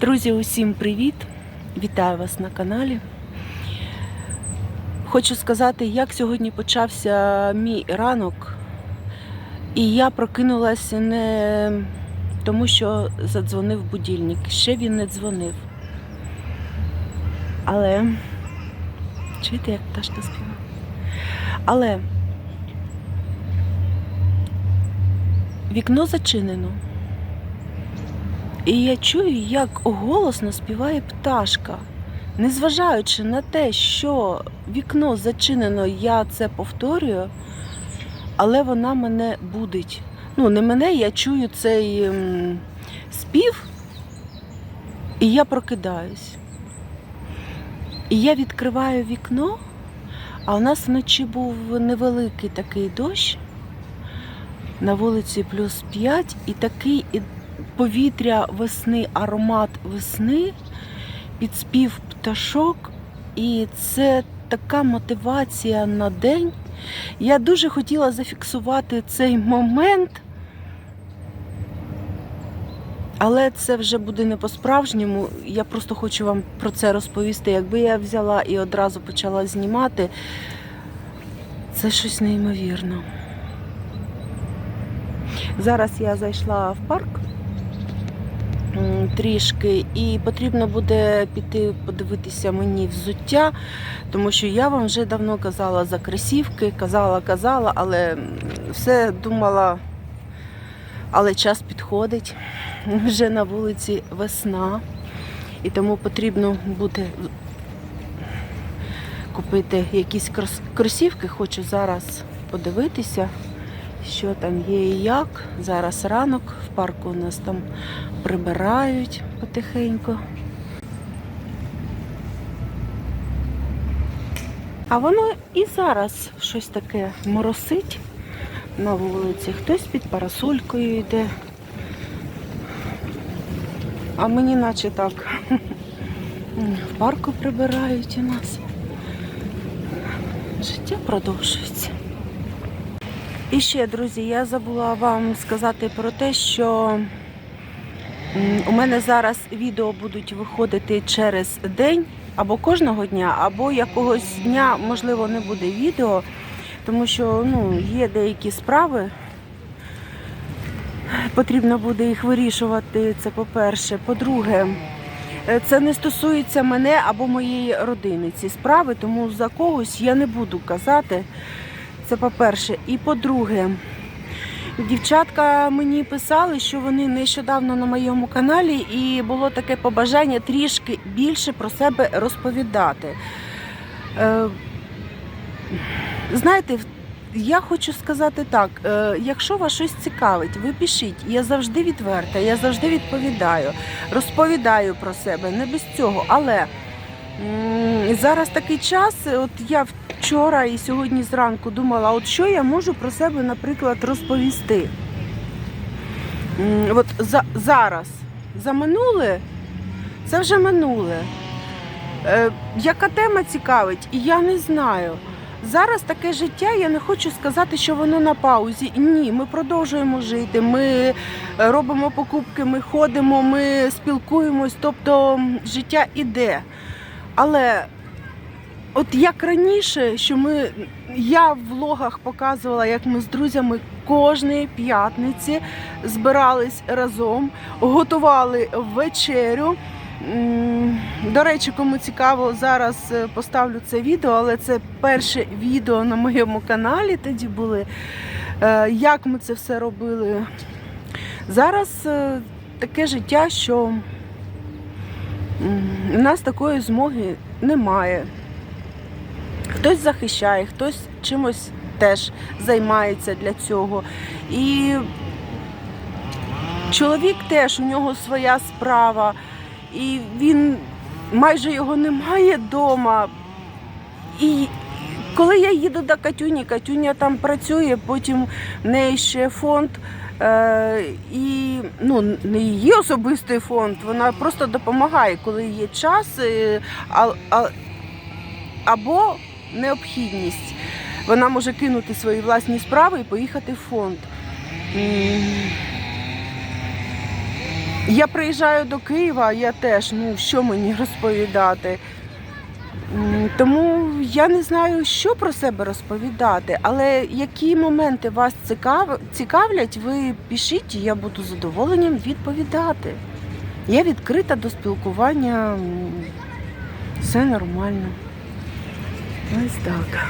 Друзі, усім привіт! Вітаю вас на каналі. Хочу сказати, як сьогодні почався мій ранок. І я прокинулася не тому, що задзвонив будильник. Ще він не дзвонив. Але чуєте, як пташка співає? Але вікно зачинено. І я чую, як голосно співає пташка. Незважаючи на те, що вікно зачинено, я це повторюю, але вона мене будить. Ну, не мене, я чую цей ем, спів, і я прокидаюсь. І я відкриваю вікно, а у нас вночі був невеликий такий дощ. На вулиці плюс 5 і такий повітря весни, аромат весни, підспів пташок, і це така мотивація на день. Я дуже хотіла зафіксувати цей момент, але це вже буде не по-справжньому. Я просто хочу вам про це розповісти. Якби я взяла і одразу почала знімати, це щось неймовірно. Зараз я зайшла в парк трішки, і потрібно буде піти подивитися мені взуття, тому що я вам вже давно казала за кросівки, казала, казала, але все думала, але час підходить. Вже на вулиці весна, і тому потрібно буде купити якісь крос- кросівки. Хочу зараз подивитися що там є і як. Зараз ранок, в парку у нас там прибирають потихеньку. А воно і зараз щось таке моросить на вулиці. Хтось під парасолькою йде. А мені наче так в парку прибирають у нас. Життя продовжується. І ще, друзі, я забула вам сказати про те, що у мене зараз відео будуть виходити через день або кожного дня, або якогось дня, можливо, не буде відео, тому що ну, є деякі справи. Потрібно буде їх вирішувати. Це по-перше. По-друге, е, це не стосується мене або моєї родини. Ці справи, тому за когось я не буду казати. Це по-перше. І по-друге, дівчатка мені писали, що вони нещодавно на моєму каналі, і було таке побажання трішки більше про себе розповідати. Е, знаєте, я хочу сказати так: е, якщо вас щось цікавить, ви пишіть. Я завжди відверта, я завжди відповідаю, розповідаю про себе, не без цього. Але зараз такий час, от я вчора і сьогодні зранку думала, от що я можу про себе, наприклад, розповісти. От за, зараз, за минуле, це вже минуле. Е, яка тема цікавить? І я не знаю. Зараз таке життя, я не хочу сказати, що воно на паузі. Ні, ми продовжуємо жити, ми робимо покупки, ми ходимо, ми спілкуємось, тобто життя іде. Але от як раніше, що ми, я в влогах показувала, як ми з друзями кожної п'ятниці збирались разом, готували вечерю. До речі, кому цікаво, зараз е, поставлю це відео, але це перше відео на моєму каналі тоді були. Е, Як ми це все робили. Зараз е, таке життя, що у нас такої змоги немає. Хтось захищає, хтось чимось теж займається для цього. І чоловік теж у нього своя справа, і він майже його немає вдома. І коли я їду до Катюні, Катюня там працює, потім в неї ще фонд. Е, і ну, не її особистий фонд, вона просто допомагає, коли є час е, а, а, або необхідність. Вона може кинути свої власні справи і поїхати в фонд. Я приїжджаю до Києва, я теж, ну що мені розповідати. Тому я не знаю, що про себе розповідати, але які моменти вас цікав... цікавлять, ви пишіть, і я буду задоволенням відповідати. Я відкрита до спілкування, все нормально. Ось так.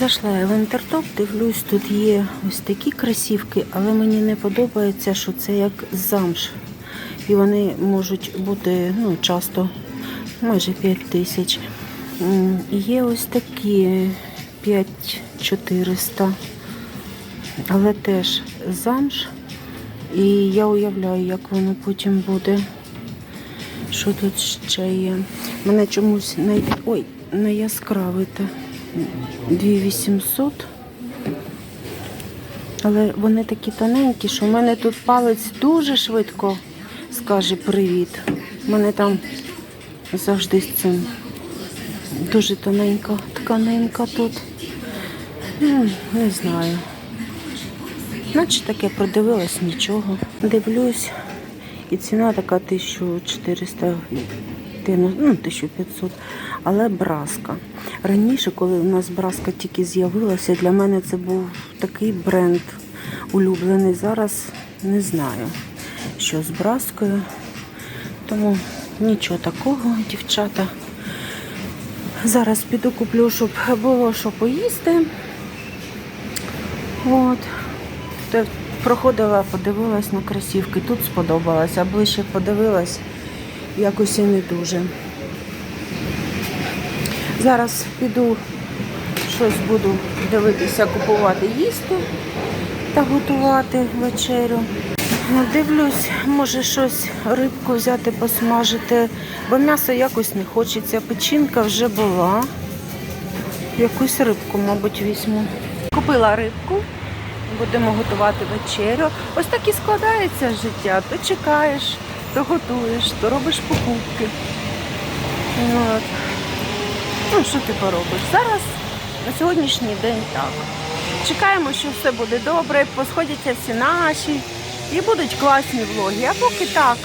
Зайшла я в інтертоп, дивлюсь, тут є ось такі красівки, але мені не подобається, що це як замш. І вони можуть бути ну, часто майже 5 тисяч. Є ось такі 5400, але теж замш. І я уявляю, як воно потім буде. Що тут ще є? Мене чомусь най... Ой, не яскравите. 2800. Але вони такі тоненькі, що в мене тут палець дуже швидко скаже привіт. У мене там завжди з цим дуже тоненька тканинка тут. Ну, не знаю. Наче таке продивилась нічого. Дивлюсь, і ціна така 1400, ну 1500, але браска. Раніше, коли у нас браска тільки з'явилася, для мене це був такий бренд улюблений. Зараз не знаю, що з браскою. Тому нічого такого, дівчата. Зараз піду куплю, щоб було що поїсти. От. Проходила, подивилась на кросівки. Тут сподобалось, а ближче подивилась, якось і не дуже. Зараз піду, щось буду дивитися, купувати, їсти та готувати вечерю. Ну, Дивлюсь, може щось рибку взяти, посмажити, бо м'ясо якось не хочеться. Печінка вже була. Якусь рибку, мабуть, візьму. Купила рибку, будемо готувати вечерю. Ось так і складається життя. То чекаєш, то готуєш, то робиш покупки. От. Ну, що ти поробиш? Зараз на сьогоднішній день так. Чекаємо, що все буде добре, посходяться всі наші і будуть класні влоги. А поки так.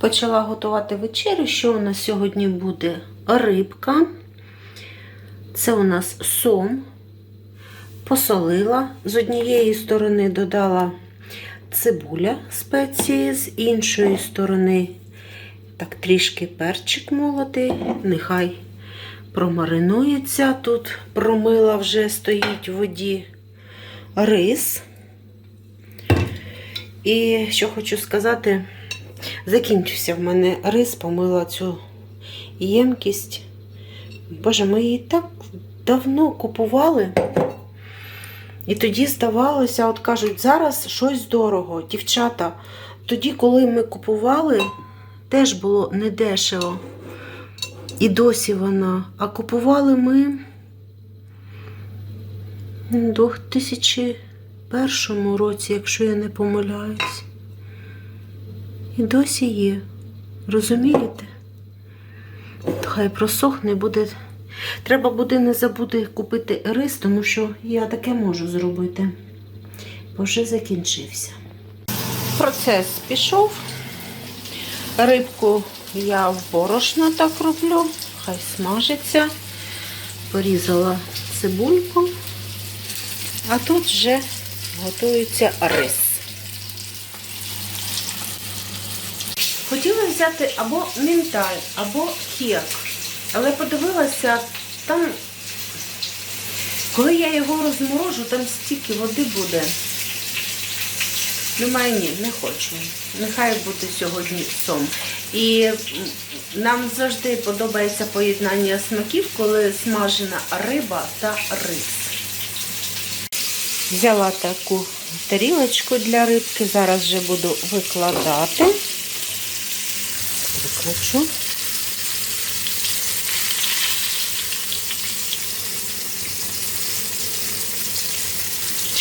Почала готувати вечерю. Що у нас сьогодні буде? Рибка. Це у нас сом. Посолила. З однієї сторони додала цибуля спеції, з іншої сторони так трішки перчик молотий. Нехай промаринується. Тут промила вже стоїть в воді рис. І що хочу сказати, закінчився в мене рис, помила цю ємкість. Боже, ми її так давно купували. І тоді здавалося, от кажуть, зараз щось дорого. Дівчата, тоді, коли ми купували, теж було недешево. І досі вона. А купували ми у 2001 році, якщо я не помиляюсь. І досі є. Розумієте? Хай просохне буде. Треба буде не забути купити рис, тому що я таке можу зробити. Бо вже закінчився. Процес пішов. Рибку я в борошно так роблю, хай смажиться. Порізала цибульку, а тут вже готується рис. Хотіла взяти або мінталь, або кек, але подивилася, там, коли я його розморожу, там стільки води буде. Думаю, ні, не хочу. Нехай буде сьогодні сом. І нам завжди подобається поєднання смаків, коли смажена риба та рис. Взяла таку тарілочку для рибки, зараз вже буду викладати. Викладу.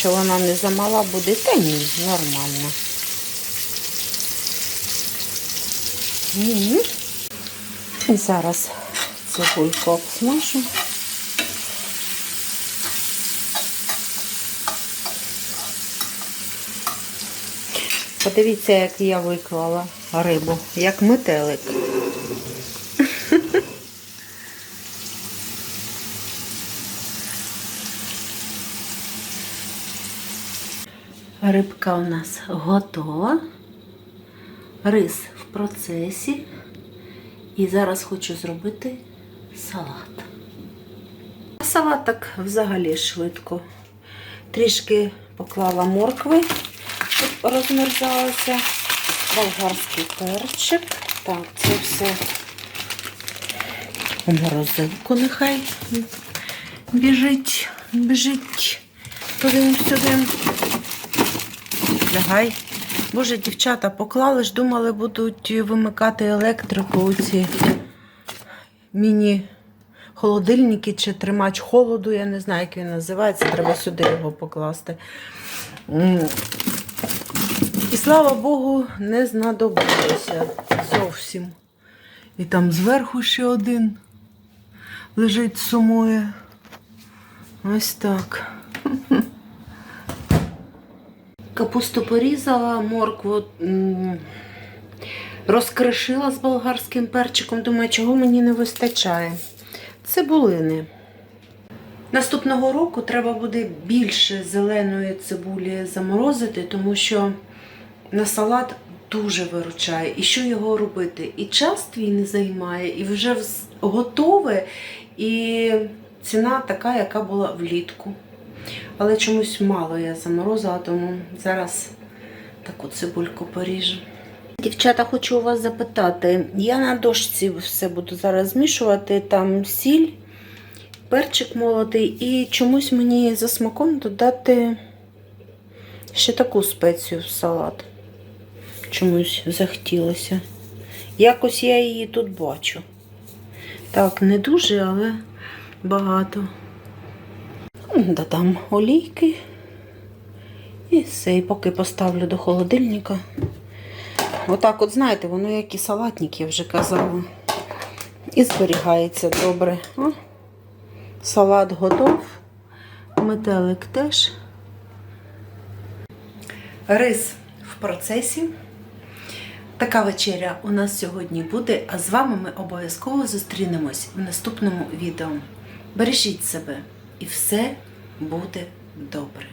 чи вона не замала буде, та ні, нормально. Угу. І зараз цибульку обсмажу. Подивіться, як я виклала рибу, як метелик. Рибка у нас готова. Рис в процесі. І зараз хочу зробити салат. Салат так взагалі швидко. Трішки поклала моркви, щоб розмерзалося. Болгарський перчик. Так, це все у морозилку нехай біжить, біжить. Туди-сюди. Лягай. Боже, дівчата, поклали ж, думали, будуть вимикати електрику ці міні-холодильники чи тримач холоду, я не знаю, як він називається, треба сюди його покласти. І слава Богу, не знадобилося зовсім. І там зверху ще один лежить сумує. Ось так. Капусту порізала, моркву розкришила з болгарським перчиком. Думаю, чого мені не вистачає. Цибулини. Наступного року треба буде більше зеленої цибулі заморозити, тому що на салат дуже виручає. І що його робити? І час твій не займає, і вже готове, і ціна така, яка була влітку. Але чомусь мало я заморозила, тому зараз таку цибульку поріжу. Дівчата, хочу у вас запитати. Я на дошці все буду зараз змішувати, там сіль, перчик молотий, і чомусь мені за смаком додати ще таку спецію в салат. Чомусь захотілося. Якось я її тут бачу. Так, не дуже, але багато. Додам олійки. І все, і поки поставлю до холодильника. Отак, от, знаєте, воно як і салатник, я вже казала. І зберігається добре. О, салат готов. Метелик теж. Рис в процесі. Така вечеря у нас сьогодні буде, а з вами ми обов'язково зустрінемось в наступному відео. Бережіть себе і все буде добре.